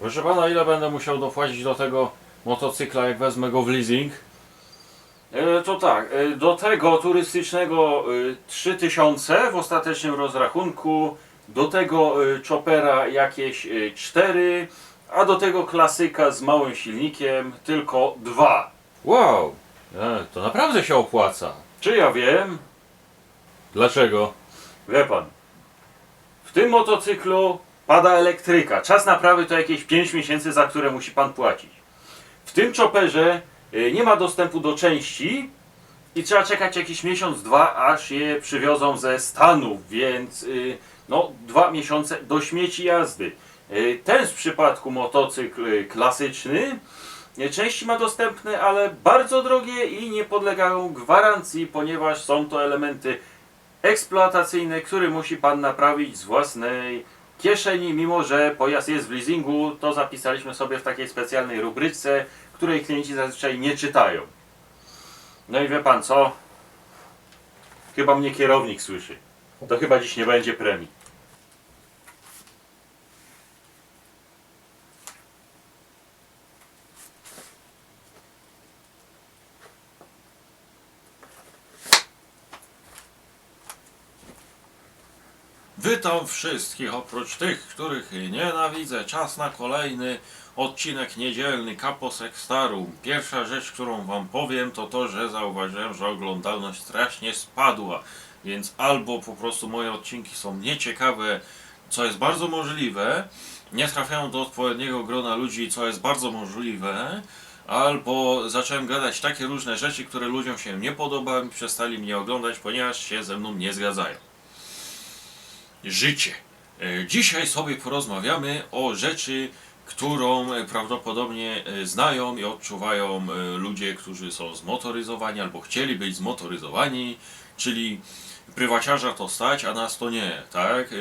Proszę pana, ile będę musiał dopłacić do tego motocykla, jak wezmę go w leasing? E, to tak, e, do tego turystycznego e, 3000 w ostatecznym rozrachunku, do tego e, chopera jakieś e, 4, a do tego klasyka z małym silnikiem tylko 2. Wow, e, to naprawdę się opłaca. Czy ja wiem? Dlaczego? Wie pan, w tym motocyklu pada elektryka. Czas naprawy to jakieś 5 miesięcy, za które musi pan płacić. W tym chopperze y, nie ma dostępu do części i trzeba czekać jakiś miesiąc, dwa, aż je przywiozą ze Stanów, więc y, no dwa miesiące do śmieci jazdy. Y, Ten w przypadku motocykl klasyczny części ma dostępne, ale bardzo drogie i nie podlegają gwarancji, ponieważ są to elementy eksploatacyjne, który musi Pan naprawić z własnej kieszeni, mimo że pojazd jest w leasingu, to zapisaliśmy sobie w takiej specjalnej rubryczce, której klienci zazwyczaj nie czytają. No i wie Pan co? Chyba mnie kierownik słyszy. To chyba dziś nie będzie premii. Witam wszystkich, oprócz tych, których nienawidzę. Czas na kolejny odcinek niedzielny Kapos Ekstarum. Pierwsza rzecz, którą wam powiem, to to, że zauważyłem, że oglądalność strasznie spadła. Więc albo po prostu moje odcinki są nieciekawe, co jest bardzo możliwe, nie trafiają do odpowiedniego grona ludzi, co jest bardzo możliwe, albo zacząłem gadać takie różne rzeczy, które ludziom się nie podobają i przestali mnie oglądać, ponieważ się ze mną nie zgadzają życie. E, Dzisiaj sobie porozmawiamy o rzeczy, którą e, prawdopodobnie e, znają i odczuwają ludzie, którzy są zmotoryzowani albo chcieli być zmotoryzowani, czyli prywaciarza to stać, a nas to nie, tak?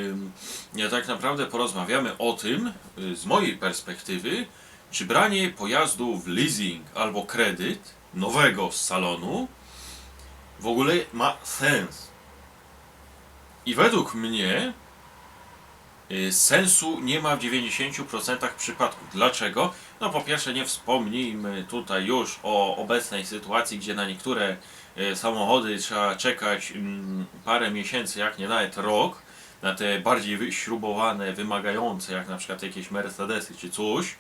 Ja tak naprawdę porozmawiamy o tym, y, z mojej perspektywy, czy branie pojazdu w leasing albo kredyt nowego z salonu w ogóle ma sens. I według mnie y, sensu nie ma w 90% przypadków. Dlaczego? No po pierwsze nie wspomnijmy tutaj już o obecnej sytuacji, gdzie na niektóre y, samochody trzeba czekać mm, parę miesięcy, jak nie nawet rok, na te bardziej wyśrubowane, wymagające, jak na przykład jakieś Mercedesy czy coś,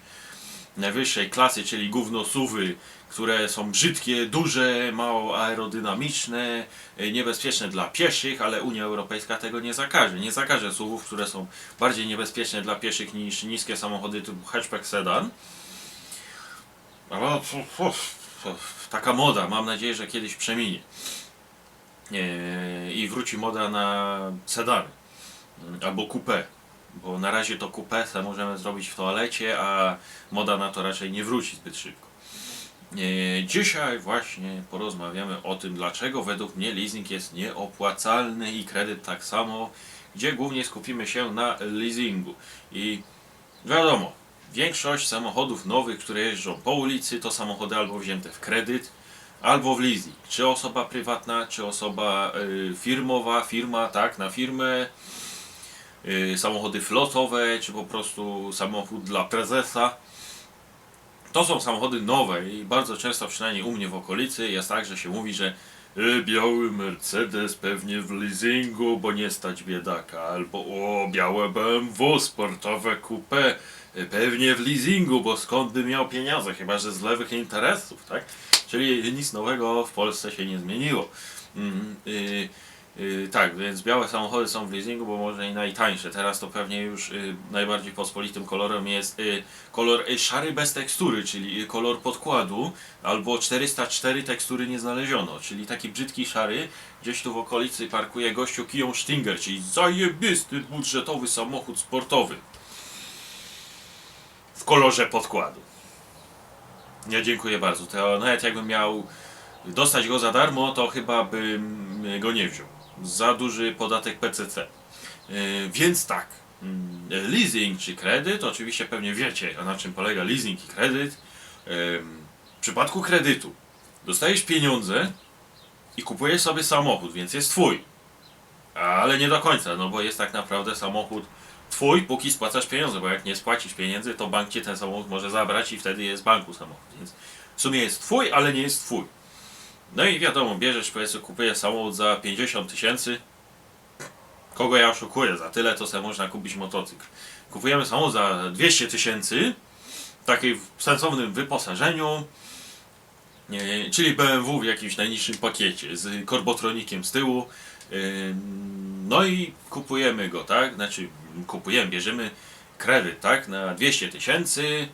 najwyższej klasy, czyli gównosuwy, które są brzydkie, duże, mało aerodynamiczne, e, niebezpieczne dla pieszych, ale Unia Europejska tego nie zakaże. Nie zakaże SUVów, które są bardziej niebezpieczne dla pieszych niż niskie samochody typu hatchback sedan. Ale taka moda, mam nadzieję, że kiedyś przeminie. E, I wróci moda na sedany albo coupé. Bo na razie to se możemy zrobić w toalecie, a moda na to raczej nie wróci zbyt szybko. E, Dzisiaj właśnie porozmawiamy o tym, dlaczego według mnie leasing jest nieopłacalny i kredyt tak samo, gdzie głównie skupimy się na leasingu. I wiadomo, większość samochodów nowych, które jeżdżą po ulicy, to samochody albo wzięte w kredyt, albo w leasing. Czy osoba prywatna, czy osoba y, firmowa, firma, tak, na firmę, samochody flotowe, czy po prostu samochód dla prezesa. To są samochody nowe i bardzo często, przynajmniej u mnie w okolicy, jest tak, że się mówi, że e, biały Mercedes pewnie w leasingu, bo nie stać biedaka, albo o, białe BMW, sportowe coupe, e, pewnie w leasingu, bo skąd by miał pieniądze, chyba że z lewych interesów, tak? Czyli nic nowego w Polsce się nie zmieniło. Mm, y, y, tak, więc białe samochody są w leasingu, bo może i najtańsze. Teraz to pewnie już y, najbardziej pospolitym kolorem jest y, kolor y, szary bez tekstury, czyli y, kolor podkładu, albo 404 tekstury nie znaleziono, czyli taki brzydki szary. Gdzieś tu w okolicy parkuje gościu Kiją Stinger, czyli zajebisty budżetowy samochód sportowy w kolorze podkładu. Nie, dziękuję bardzo. To nawet jakbym miał dostać go za darmo, to chyba bym go nie wziął. Za duży podatek PCC. Yy, więc tak, mm, leasing czy kredyt, oczywiście pewnie wiecie na czym polega leasing i kredyt. Yy, w przypadku kredytu dostajesz pieniądze i kupujesz sobie samochód, więc jest twój. Ale nie do końca, no bo jest tak naprawdę samochód twój, póki spłacasz pieniądze, bo jak nie spłacisz pieniędzy, to bank cię ten samochód może zabrać i wtedy jest banku samochód. Więc w sumie jest twój, ale nie jest twój. No i wiadomo, bierzesz, powiedzmy, kupujesz samochód za 50 tysięcy. Kogo ja oszukuję? Za tyle to sobie można kupić motocykl. Kupujemy samochód za 200 tysięcy, takiej w sensownym wyposażeniu, nie, czyli BMW w jakimś najniższym pakiecie z korbotronikiem z tyłu. No i kupujemy go, tak? Znaczy kupujemy, bierzemy kredyt, tak? Na 200 tysięcy.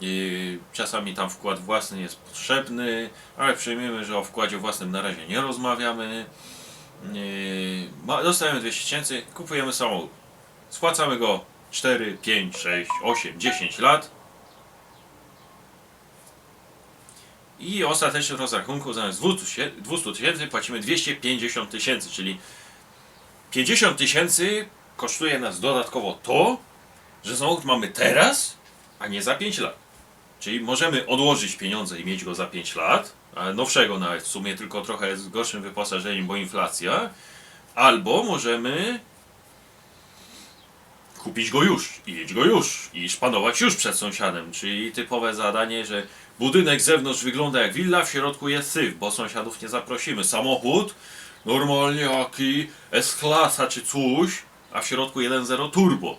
Yy, Czasami tam wkład własny jest potrzebny, ale przyjmijmy, że o wkładzie własnym na razie nie rozmawiamy. Ma- Dostajemy 200 tysięcy, kupujemy samochód. Spłacamy go 4, 5, 6, 8, 10 lat. I ostatecznie w rozrachunku zamiast 200 się- 200 tysięcy płacimy 250 tysięcy, czyli 50 tysięcy kosztuje nas dodatkowo to, że samochód mamy teraz, a nie za 5 lat. Czyli możemy odłożyć pieniądze i mieć go za 5 lat, nowszego nawet w sumie tylko trochę z gorszym wyposażeniem, bo inflacja, albo możemy kupić go już i mieć go już i szpanować już przed sąsiadem, czyli typowe zadanie, że budynek z zewnątrz wygląda jak willa, w środku jest syf, bo sąsiadów nie zaprosimy. Samochód? Normalnie jaki S-klasa czy coś, a w środku 1.0 turbo,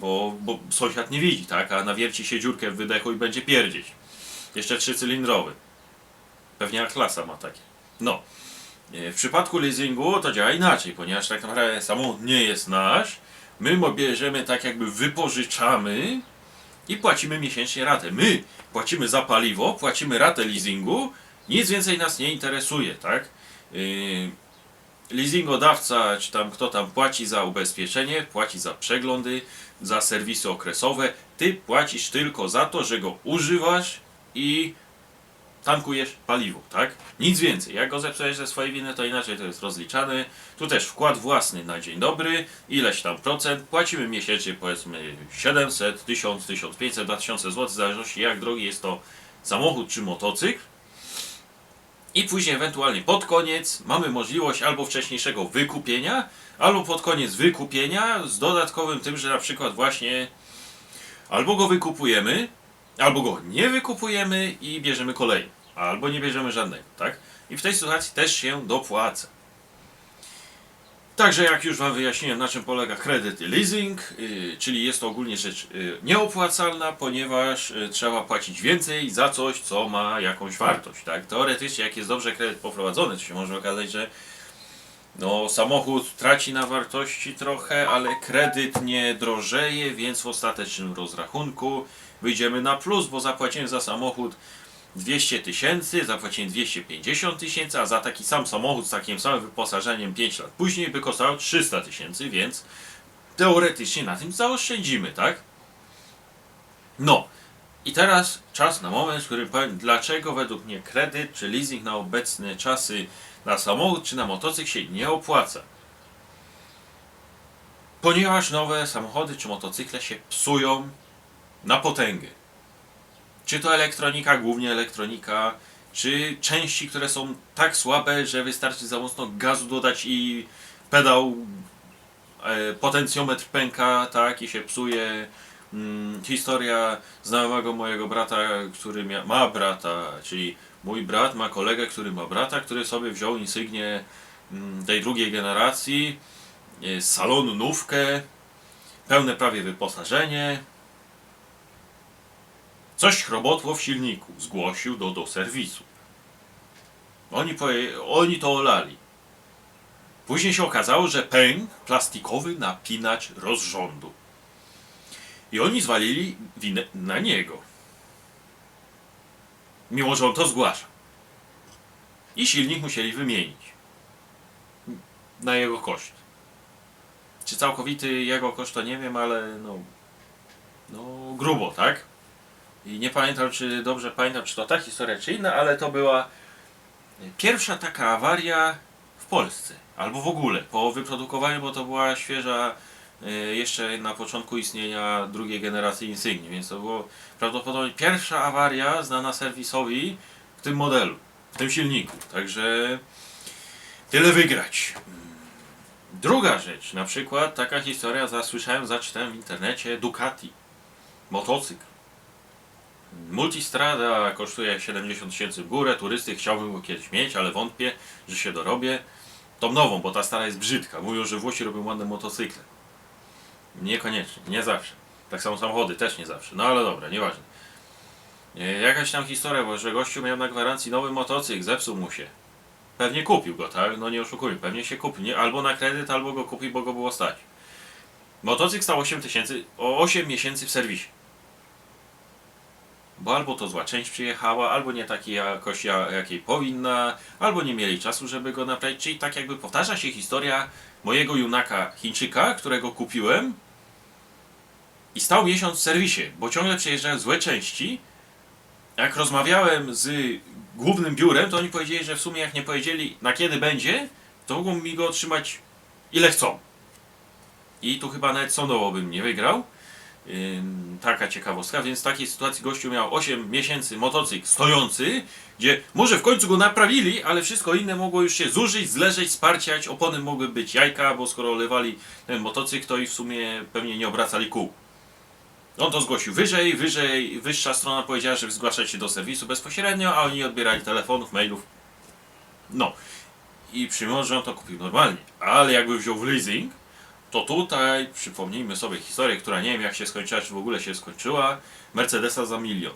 bo, bo sąsiad nie widzi, tak, a nawierci się dziurkę w wydechu i będzie pierdzieć. Jeszcze trzycylindrowy. Pewnie klasa ma takie. No. E, W przypadku leasingu to działa inaczej, ponieważ tak naprawdę samochód nie jest nasz. My bierzemy tak jakby wypożyczamy i płacimy miesięcznie ratę. My płacimy za paliwo, płacimy ratę leasingu, nic więcej nas nie interesuje, tak? Yy, leasingodawca, czy tam kto tam płaci za ubezpieczenie, płaci za przeglądy, za serwisy okresowe. Ty płacisz tylko za to, że go używasz i tankujesz paliwo, tak? Nic więcej. Jak go zepsujesz ze swojej winy, to inaczej to jest rozliczane. Tu też wkład własny na dzień dobry, ileś tam procent. Płacimy miesięcznie powiedzmy 700, 1000, 1500, 2000 zł, w zależności jak drogi jest to samochód czy motocykl. I później ewentualnie pod koniec mamy możliwość albo wcześniejszego wykupienia, albo pod koniec wykupienia z dodatkowym tym, że na przykład właśnie albo go wykupujemy, albo go nie wykupujemy i bierzemy kolejny, albo nie bierzemy żadnego, tak? I w tej sytuacji też się dopłaca. Także jak już Wam wyjaśniłem na czym polega kredyt i leasing, yy, czyli jest to ogólnie rzecz yy, nieopłacalna, ponieważ yy, trzeba płacić więcej za coś, co ma jakąś wartość, tak? Teoretycznie jak jest dobrze kredyt poprowadzony, to się może okazać, że no, samochód traci na wartości trochę, ale kredyt nie drożeje, więc w ostatecznym rozrachunku wyjdziemy na plus, bo zapłacimy za samochód 200 tysięcy, zapłacimy 250 tysięcy, a za taki sam samochód z takim samym wyposażeniem 5 lat później by kosztował 300 tysięcy, więc teoretycznie na tym zaoszczędzimy, tak? No. I teraz czas na moment, w którym powiem, dlaczego według mnie kredyt czy leasing na obecne czasy na samochód czy na motocykl się nie opłaca. Ponieważ nowe samochody czy motocykle się psują na potęgę. Czy to elektronika, głównie elektronika, czy części, które są tak słabe, że wystarczy za mocno gazu dodać i pedał, e, potencjometr pęka, tak, i się psuje. Mm, historia znajomego mojego brata, który ma brata, czyli mój brat ma kolegę, który ma brata, który sobie wziął insygnię mm, tej drugiej generacji, z salonu nówkę, pełne prawie wyposażenie. Coś chrobotło w silniku, zgłosił do, do serwisu. Oni, poje, oni to olali. Później się okazało, że pękł plastikowy napinacz rozrządu. I oni zwalili winę na niego. Mimo, że on to zgłasza. I silnik musieli wymienić. Na jego koszt. Czy całkowity jego koszt to nie wiem, ale no, no grubo, tak? I nie pamiętam, czy dobrze pamiętam, czy to ta historia, czy inna, ale to była pierwsza taka awaria w Polsce. Albo w ogóle, po wyprodukowaniu, bo to była świeża, jeszcze na początku istnienia drugiej generacji Insigni, więc to było prawdopodobnie pierwsza awaria znana serwisowi w tym modelu, w tym silniku. Także tyle wygrać. Druga rzecz, na przykład taka historia, zasłyszałem, zaczytałem w internecie Ducati, motocykl. Multistrada kosztuje 70 tysięcy w górę, turysty chciałbym go kiedyś mieć, ale wątpię, że się dorobię. Tą nową, bo ta stara jest brzydka. Mówią, że Włosi robią ładne motocykle. Niekoniecznie, nie zawsze. Tak samo samochody też nie zawsze. No ale dobra, nieważne. E, Jakaś tam historia, bo że gościu miał na gwarancji nowy motocykl, zepsuł mu się. Pewnie kupił go, tak? No nie oszukujmy, pewnie się kupił. Nie? Albo na kredyt, albo go kupił, bo go było stać. Motocykl stał 8 tysięcy, o 8 miesięcy w serwisie. Bo albo to zła część przyjechała, albo nie takiej jakości, ja- jakiej powinna, albo nie mieli czasu, żeby go naprawić. Czyli tak jakby powtarza się historia mojego junaka Chińczyka, którego kupiłem i stał miesiąc w serwisie, bo ciągle przyjeżdżają złe części. Jak rozmawiałem z głównym biurem, to oni powiedzieli, że w sumie jak nie powiedzieli na kiedy będzie, to mogą mi go otrzymać ile chcą. I tu chyba nawet sądowo bym nie wygrał. Taka ciekawostka, więc w takiej sytuacji gościu miał 8 miesięcy motocykl stojący, gdzie może w końcu go naprawili, ale wszystko inne mogło już się zużyć, zleżeć, sparciać, opony mogły być jajka, bo skoro olewali ten motocykl, to i w sumie pewnie nie obracali kół. On to zgłosił wyżej, wyżej, wyższa strona powiedziała, że zgłaszać się do serwisu bezpośrednio, a oni odbierali telefonów, mailów. No. I przyjmując, że on to kupił normalnie, ale jakby wziął w leasing, to tutaj przypomnijmy sobie historię, która nie wiem jak się skończyła, czy w ogóle się skończyła. Mercedesa za milion.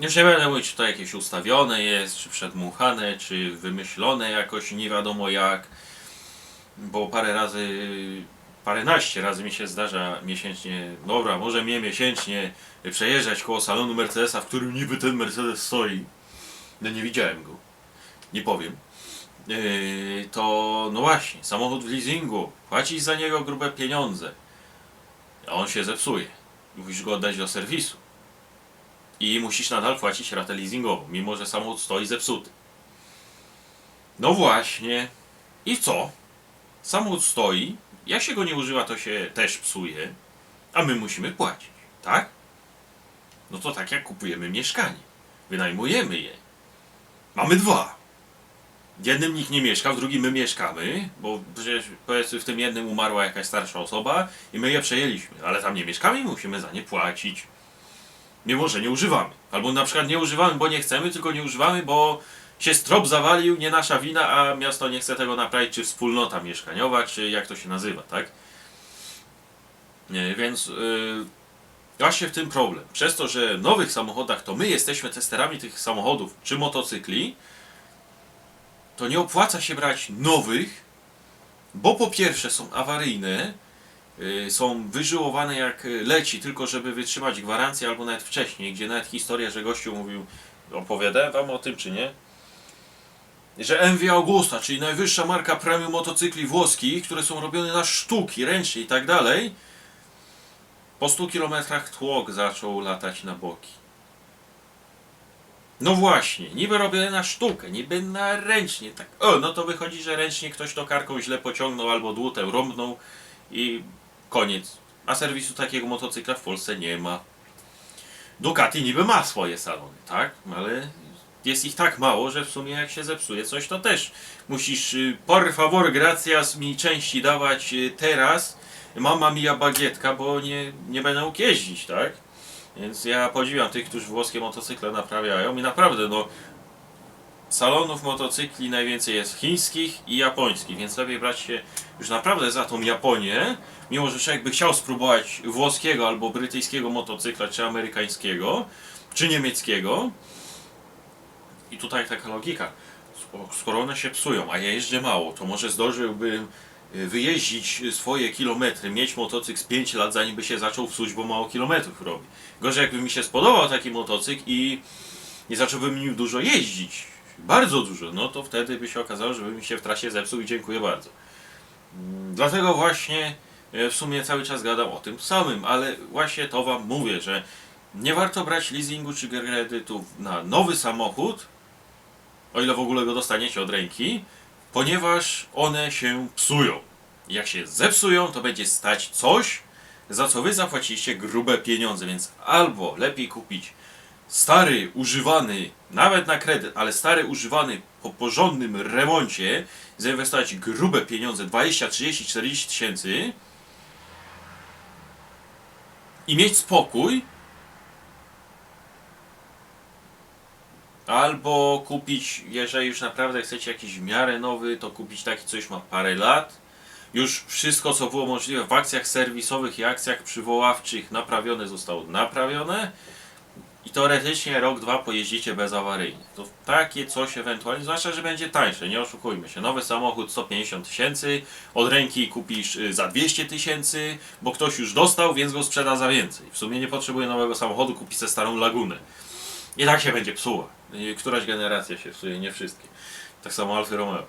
Już nie będę mówić, czy to jakieś ustawione jest, czy przedmuchane, czy wymyślone jakoś nie wiadomo jak. Bo parę razy, paręnaście razy mi się zdarza miesięcznie, dobra, może mnie miesięcznie przejeżdżać koło salonu Mercedesa, w którym niby ten Mercedes stoi. No nie widziałem go. Nie powiem. Yy, to no właśnie, samochód w leasingu, płacisz za niego grube pieniądze, a on się zepsuje. Musisz go oddać do serwisu. I musisz nadal płacić ratę leasingową, mimo że samochód stoi zepsuty. No właśnie. I co? Samochód stoi, jak się go nie używa, to się też psuje, a my musimy płacić, tak? No to tak jak kupujemy mieszkanie. Wynajmujemy je. Mamy dwa. W jednym nikt nie mieszka, w drugim my mieszkamy, bo przecież powiedzmy w tym jednym umarła jakaś starsza osoba i my je przejęliśmy, ale tam nie mieszkamy i musimy za nie płacić. Mimo, że nie używamy. Albo na przykład nie używamy, bo nie chcemy, tylko nie używamy, bo się strop zawalił, nie nasza wina, a miasto nie chce tego naprawić, czy wspólnota mieszkaniowa, czy jak to się nazywa, tak? Nie, więc yy, właśnie w tym problem. Przez to, że w nowych samochodach to my jesteśmy testerami tych samochodów, czy motocykli, to nie opłaca się brać nowych, bo po pierwsze są awaryjne, y, są wyżyłowane jak leci, tylko żeby wytrzymać gwarancję, albo nawet wcześniej, gdzie nawet historia, że gościu mówił, opowiadałem wam o tym czy nie, że MV Augusta, czyli najwyższa marka premium motocykli włoskich, które są robione na sztuki, ręcznie i tak dalej, po 100 km tłok zaczął latać na boki. No właśnie, niby robione na sztukę, niby na ręcznie, tak. O, no to wychodzi, że ręcznie ktoś to karką źle pociągnął albo dłutę rąbnął i koniec. A serwisu takiego motocykla w Polsce nie ma. Ducati niby ma swoje salony, tak? Ale jest ich tak mało, że w sumie jak się zepsuje coś, to też musisz y, por favor gracias mi części dawać y, teraz. Mama mia bagietka, bo nie, nie będę mógł jeździć, tak? Więc ja podziwiam tych, którzy włoskie motocykle naprawiają i naprawdę no salonów motocykli najwięcej jest chińskich i japońskich, więc lepiej brać się już naprawdę za tą Japonię, mimo że człowiek by chciał spróbować włoskiego albo brytyjskiego motocykla, czy amerykańskiego, czy niemieckiego. I tutaj taka logika. Sk- Skoro one się psują, a ja jeżdżę mało, to może zdążyłbym y, wyjeździć swoje kilometry, mieć motocykl z 5 lat, zanim by się zaczął psuć, bo mało kilometrów robi. Gorzej jakby mi się spodobał taki motocykl i nie zacząłbym nim dużo jeździć, bardzo dużo, no to wtedy by się okazało, że by mi się w trasie zepsuł i dziękuję bardzo. Mm, Dlatego właśnie e, w sumie cały czas gadam o tym samym, ale właśnie to wam mówię, że nie warto brać leasingu czy kredytu na nowy samochód, o ile w ogóle go dostaniecie od ręki, ponieważ one się psują. Jak się zepsują, to będzie stać coś, za co wy zapłaciliście grube pieniądze, więc albo lepiej kupić stary, używany, nawet na kredyt, ale stary, używany po porządnym remoncie, zainwestować grube pieniądze, 20, 30, 40 tysięcy i mieć spokój, albo kupić, jeżeli już naprawdę chcecie jakiś w miarę nowy, to kupić taki, co już ma parę lat. Już wszystko, co było możliwe w akcjach serwisowych i akcjach przywoławczych naprawione zostało naprawione i teoretycznie rok, dwa pojeździcie bezawaryjnie. To takie coś ewentualnie, zwłaszcza, że będzie tańsze, nie oszukujmy się. Nowy samochód 150 tysięcy, od ręki kupisz y, za 200 tysięcy, bo ktoś już dostał, więc go sprzeda za więcej. W sumie nie potrzebuje nowego samochodu, kupi sobie starą lagunę. I tak się będzie psuła. Któraś generacja się psuje, nie wszystkie. Tak samo Alfa Romeo.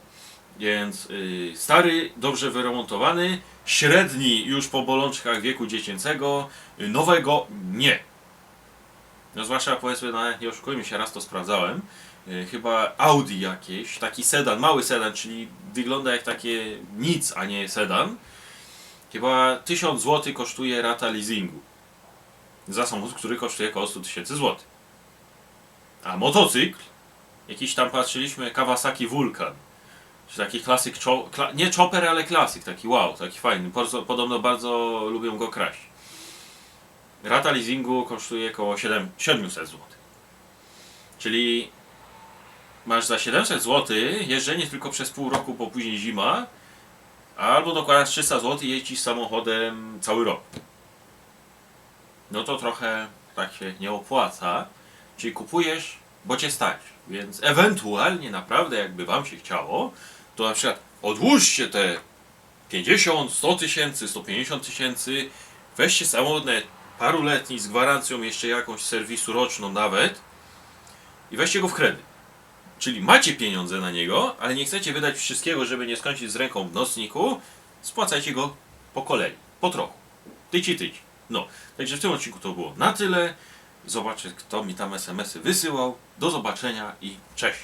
Więc y, stary, dobrze wyremontowany, średni już po bolączkach wieku dziecięcego, y, nowego nie. No zwłaszcza powiedzmy, no nie oszukujmy się, raz to sprawdzałem. y, Chyba Audi jakieś, taki sedan, mały sedan, czyli wygląda jak takie nic, a nie sedan. Chyba 1000 zł kosztuje rata leasingu. Za samochód, który kosztuje około 100 tysięcy złotych. A motocykl, jakiś tam patrzyliśmy, Kawasaki Vulcan. Czy taki klasyk, kla- nie chopper, ale klasyk, taki wow, taki fajny. Podobno bardzo lubią go kraść. Rata leasingu kosztuje około 7, 700 zł. Czyli masz za 700 zł jeżdżenie tylko przez pół roku, bo później zima, albo dokładasz 300 zł i jeździsz samochodem cały rok. No to trochę tak się nie opłaca. Czyli kupujesz, bo cię stać. Więc ewentualnie naprawdę jakby wam się chciało, to na przykład odłóżcie te 50, 100 tysięcy, 150 tysięcy, weźcie samochód paruletni z gwarancją jeszcze jakąś serwisu roczną nawet i weźcie go w kredyt. Czyli macie pieniądze na niego, ale nie chcecie wydać wszystkiego, żeby nie skończyć z ręką w nocniku, spłacajcie go po kolei, po trochu. Tyci, tyci. No, także w tym odcinku to było na tyle. Zobaczę, kto mi tam SMS-y wysyłał. Do zobaczenia i cześć.